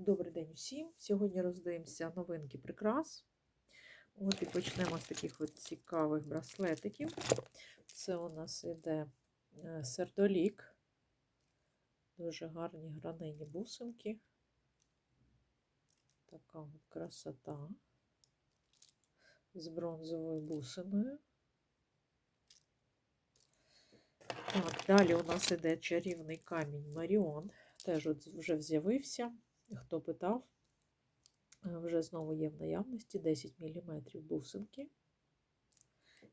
Добрий день усім. Сьогодні роздивимося новинки прикрас. От і почнемо з таких от цікавих браслетиків. Це у нас іде е, сердолік. Дуже гарні гранені бусинки. Така от красота. З бронзовою бусиною. Так, далі у нас іде чарівний камінь Маріон. Теж от вже з'явився. Хто питав, е, вже знову є в наявності 10 мм бусинки.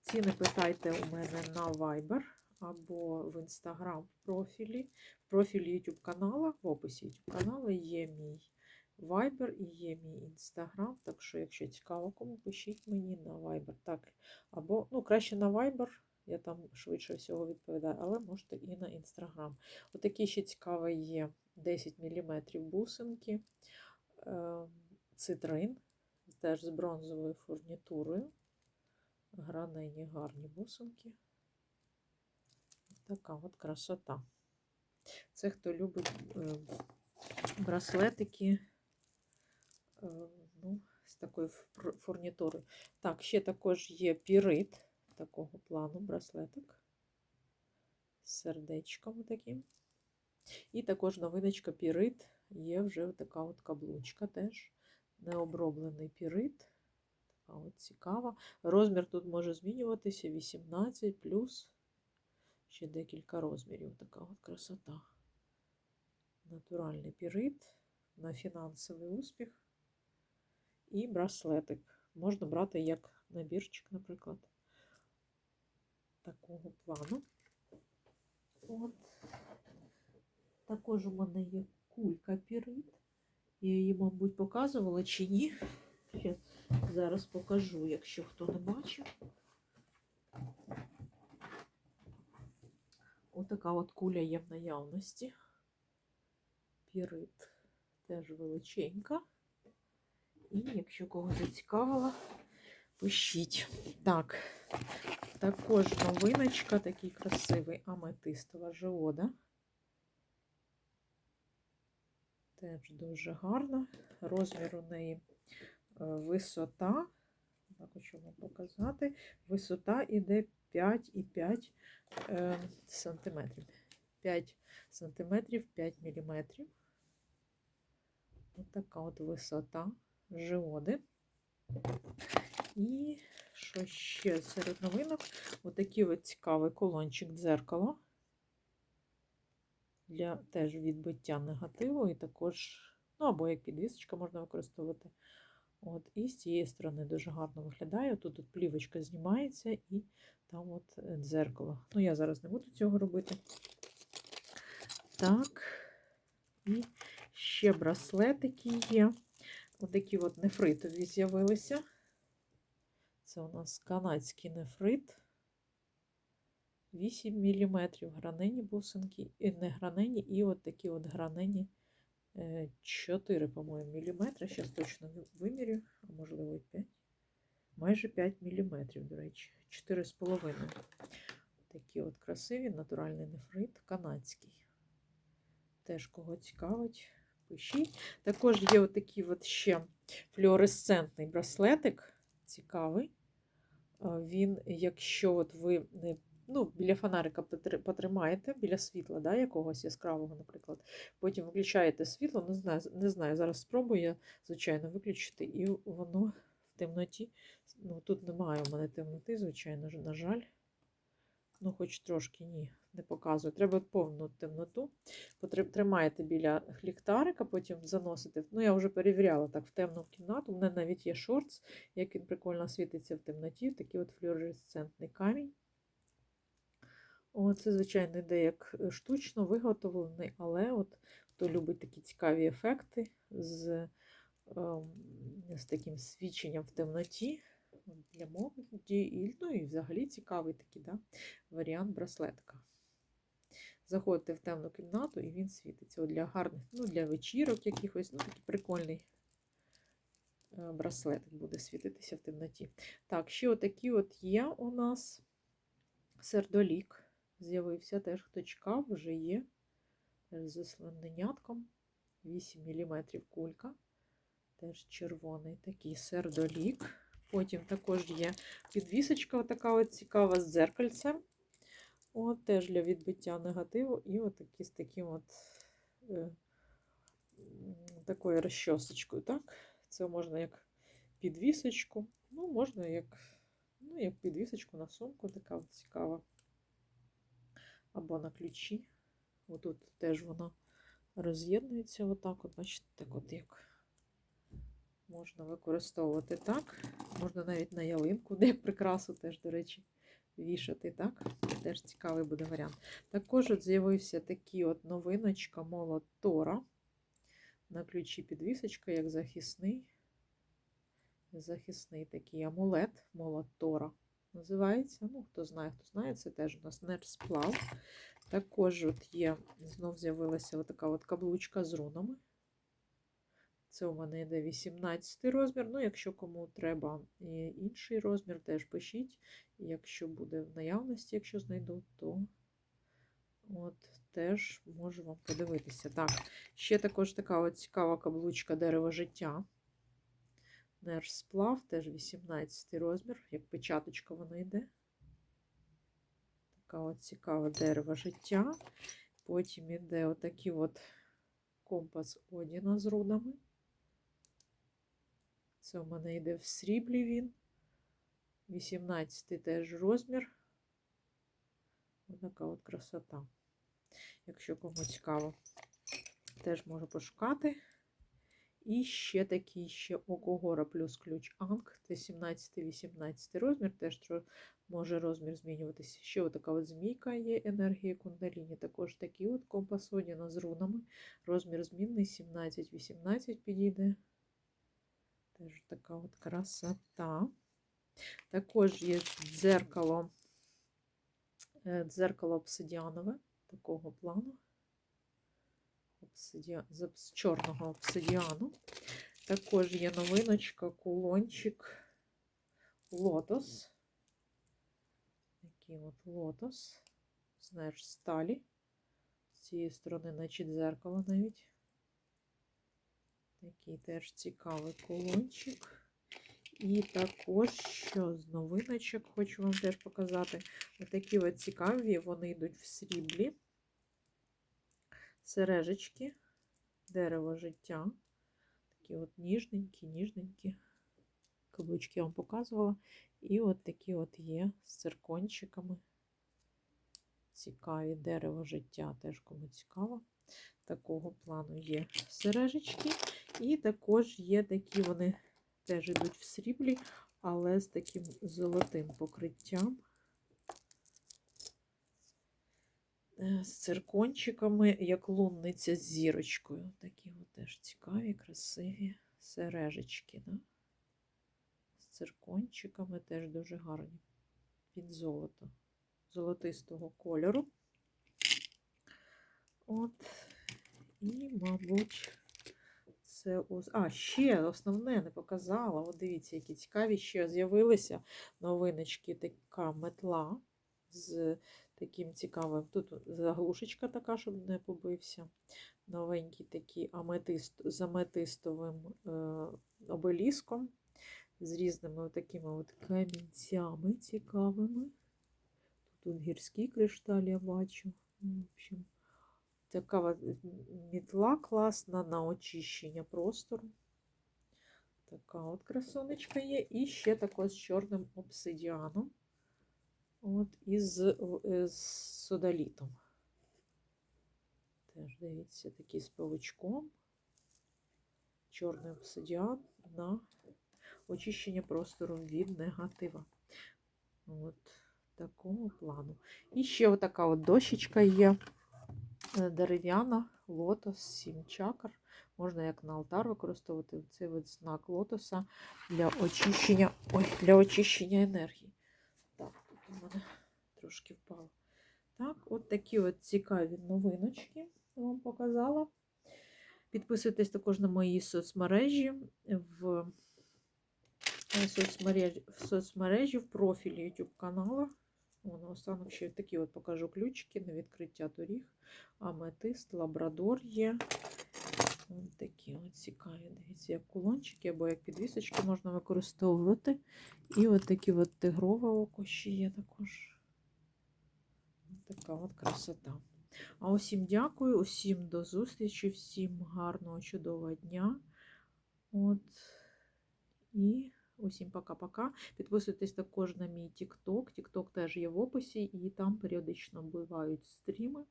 Ціни питайте у мене на Viber або в Instagram в профілі. В профілі YouTube каналу, в описі YouTube каналу є мій Viber і є мій Instagram. Так що, якщо цікаво, кому пишіть мені на Viber. Так, або, ну, краще на Viber. Я там швидше всього відповідаю, але можете і на Instagram. Отакий ще цікавий є 10 мм бусинки, ем, цитрин, теж з бронзовою фурнітурою. Гранені гарні бусинки. Така от красота. Це хто любить е, браслетики е, ну, з такою фурнітурою. Так, ще також є пірит такого плану браслетик з сердечком таким. І також новиночка пірит. Є вже така от каблучка теж. Необроблений пірит. Така от цікава. Розмір тут може змінюватися 18 плюс ще декілька розмірів. Така от красота. Натуральний пірит на фінансовий успіх. І браслетик. Можна брати як набірчик, наприклад, такого плану. От. Також у мене є кулька пірит. Я її, мабуть, показувала чи ні. Ще зараз покажу, якщо хто не бачив. Отака от куля є в наявності. Пірит теж величенька. І якщо когось зацікавила, пишіть. Так, також новиночка, такий красивий аметистова жиода. Теж дуже гарна. Розмір у неї е, висота. Так, хочу вам показати. Висота іде 5,5 е, сантиметрів. 5 сантиметрів, 5 міліметрів. Ось така от висота жиоди. І що ще серед новинок? Отакий от цікавий колончик дзеркало для теж відбиття негативу, і також, ну, або як підвісочка можна використовувати. От, І з цієї сторони дуже гарно виглядає. Тут от плівочка знімається і там от е, дзеркало. Ну, я зараз не буду цього робити. Так, і ще браслетики є. Отакі от нефритові з'явилися. Це у нас канадський нефрит. 8 мм гранені бусинки, і не гранені, і от такі от гранені 4, по-моєму, міліметри. Зараз точно вимірю, а можливо і 5. Майже 5 мм, до речі, 4,5. Такі от красиві, натуральний нефрит, канадський. Теж кого цікавить, пишіть. Також є отакий от ще флюоресцентний браслетик, цікавий. Він, якщо от ви не ну, біля фонарика потримаєте, біля світла, да, якогось яскравого, наприклад. Потім виключаєте світло, не знаю, не знаю, зараз спробую я, звичайно, виключити, і воно в темноті. Ну, Тут немає у мене темноти, звичайно, на жаль. Ну, хоч трошки ні, не показую. Треба повну темноту. Тримаєте біля ліхтарика, потім заносите. Ну, я вже перевіряла так в темну кімнату. У мене навіть є шортс, як він прикольно світиться в темноті. Такий от флюоресцентний камінь. О, це, звичайно, йде як е, штучно виготовлений, але от хто любить такі цікаві ефекти з ем, з таким свідченням в темноті для молоді, і, ну і взагалі цікавий такий да, варіант браслетка. Заходите в темну кімнату і він світиться. От Для гарних, ну, для вечірок якихось, ну такий прикольний е, браслетик буде світитися в темноті. Так, ще отакі от є у нас сердолік з'явився теж, хто чекав, вже є з слоненятком. 8 мм кулька. Теж червоний такий сердолік. Потім також є підвісочка, така от цікава з дзеркальцем. От теж для відбиття негативу. І от такі з таким от е, такою розчосочкою. Так? Це можна як підвісочку, ну, можна як, ну, як підвісочку на сумку, така от цікава. Або на ключі. Отут теж вона роз'єднується отак. От, бачите, так от як можна використовувати так. Можна навіть на ялинку, де прикрасу теж, до речі, вішати, так? Теж цікавий буде варіант. Також от з'явився такий от новиночка молот Тора. На ключі підвісочка, як захисний. Захисний такий амулет, молот Тора називається. Ну, хто знає, хто знає, це теж у нас нержсплав. Також от є, знов з'явилася така от каблучка з рунами. Це у мене йде 18 розмір. Ну, якщо кому треба інший розмір, теж пишіть. Якщо буде в наявності, якщо знайду, то от теж можу вам подивитися. Так, ще також така от цікава каблучка дерева життя. Нержсплав, теж 18 розмір, як печаточка вона йде. Така от цікава дерево життя. Потім іде отакий от компас Одіна з рунами. Це у мене йде в сріблі він. 18 теж розмір. Ось така от красота. Якщо кому цікаво, теж можу пошукати. І ще такий ще Окогора плюс ключ Анг. Це 17-18 розмір. Теж може розмір змінюватися. Ще отака от змійка є, енергія кундаліні. Також такий от компас Одіна з рунами. Розмір змінний 17-18 підійде. Теж така от красота. Також є дзеркало, е, дзеркало обсидіанове такого плану. Обсидіан, з чорного обсидіану. Також є новиночка, кулончик лотос. Такий от лотос. Знаєш, сталі. З цієї сторони, наче дзеркало навіть. Такий теж цікавий колончик. І також, що з новиночок, хочу вам теж показати. Отакі от цікаві, вони йдуть в сріблі. Сережечки, дерево життя. Такі от ніжненькі, ніжненькі. Каблучки я вам показувала. І от такі от є з циркончиками. Цікаві дерево життя, теж кому цікаво. Такого плану є сережечки. І також є такі, вони теж йдуть в сріблі, але з таким золотим покриттям. Е, З циркончиками, як лунниця з зірочкою. Такі от теж цікаві, красиві сережечки. Да? З циркончиками теж дуже гарні. Під золото. Золотистого кольору. От. І, мабуть, це ос... А, ще основне не показала. От дивіться, які цікаві ще з'явилися новиночки. Така метла з таким цікавим. Тут заглушечка така, щоб не побився. Новенький такий аметист з аметистовим е, обеліском, з різними такими от камінцями цікавими. Тут гірські кришталь я бачу. Ну, В общем, така мітла класна на очищення простору. Така от красонечка є. І ще також з чорним обсидіаном. От, і з, е, содолітом. Теж дивіться, такий з павучком. Чорний обсидіан на очищення простору від негатива. От такого плану. І ще отака от дощечка є дерев'яна, лотос, сім чакр. Можна як на алтар використовувати цей от знак лотоса для очищення, ой, для очищення енергії. Так, тут у мене трошки впало. Так, от такі от цікаві новиночки вам показала. Підписуйтесь також на мої соцмережі в е, соцмережі, в соцмережі в профілі YouTube каналу. О, останок ще такі от покажу ключики на відкриття доріг. Аметист, лабрадор є. Ось такі от цікаві. Дивіться, як кулончики або як підвісочки можна використовувати. І от такі от тигрове око ще є також. Така от красота. А усім дякую, усім до зустрічі, всім гарного, чудового дня. От. І усім пока-пока. Підписуйтесь також на мій TikTok. TikTok теж є в описі, і там періодично бувають стріми.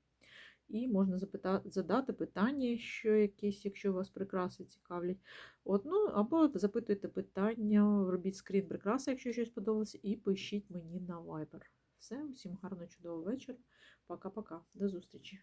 І можна запита- задати питання, що якісь, якщо вас прикраси цікавлять. От, ну, або запитуйте питання, робіть скрін прикраси, якщо щось подобалося, і пишіть мені на Viber. Все, усім гарного, чудового вечора. Пока-пока. До зустрічі.